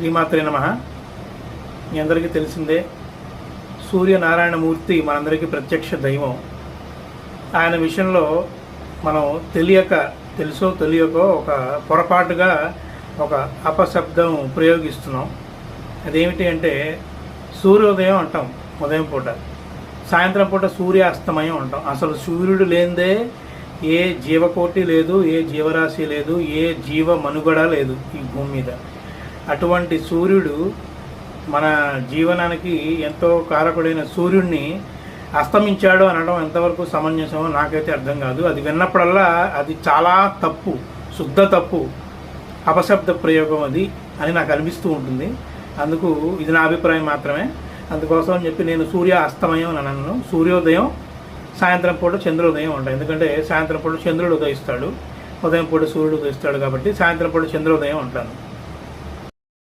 శ్రీమాత్రే నమ. మీ అందరికీ తెలిసిందే సూర్యనారాయణమూర్తి మనందరికీ ప్రత్యక్ష దైవం. ఆయన విషయంలో మనం తెలియక తెలుసో తెలియకో ఒక పొరపాటుగా ఒక అపశబ్దం ప్రయోగిస్తున్నాం. అదేమిటి అంటే సూర్యోదయం అంటాం ఉదయం పూట. సాయంత్రం పూట సూర్యాస్తమయం అంటాం. అసలు సూర్యుడు లేనిదే ఏ జీవకోటి లేదు ఏ జీవరాశి లేదు ఏ జీవ మనుగడ లేదు ఈ భూమి మీద. అటువంటి సూర్యుడు మన జీవనానికి ఎంతో కారకుడైన సూర్యుడిని అస్తమించాడు అనడం ఎంతవరకు సమంజసమో నాకైతే అర్థం కాదు. అది విన్నప్పుడల్లా అది చాలా తప్పు శుద్ధ తప్పు అపశబ్ద ప్రయోగం అది అని నాకు అనిపిస్తూ ఉంటుంది. అందుకు ఇది నా అభిప్రాయం మాత్రమే. అందుకోసం అని చెప్పి నేను సూర్య అస్తమయం అని అన్నాను సూర్యోదయం సాయంత్రం పూట చంద్రోదయం ఉంటాయి ఎందుకంటే సాయంత్రం పూట చంద్రుడు ఉదయిస్తాడు. ఉదయం పూట సూర్యుడు ఉదయిస్తాడు కాబట్టి సాయంత్రం పూట చంద్రోదయం ఉంటాను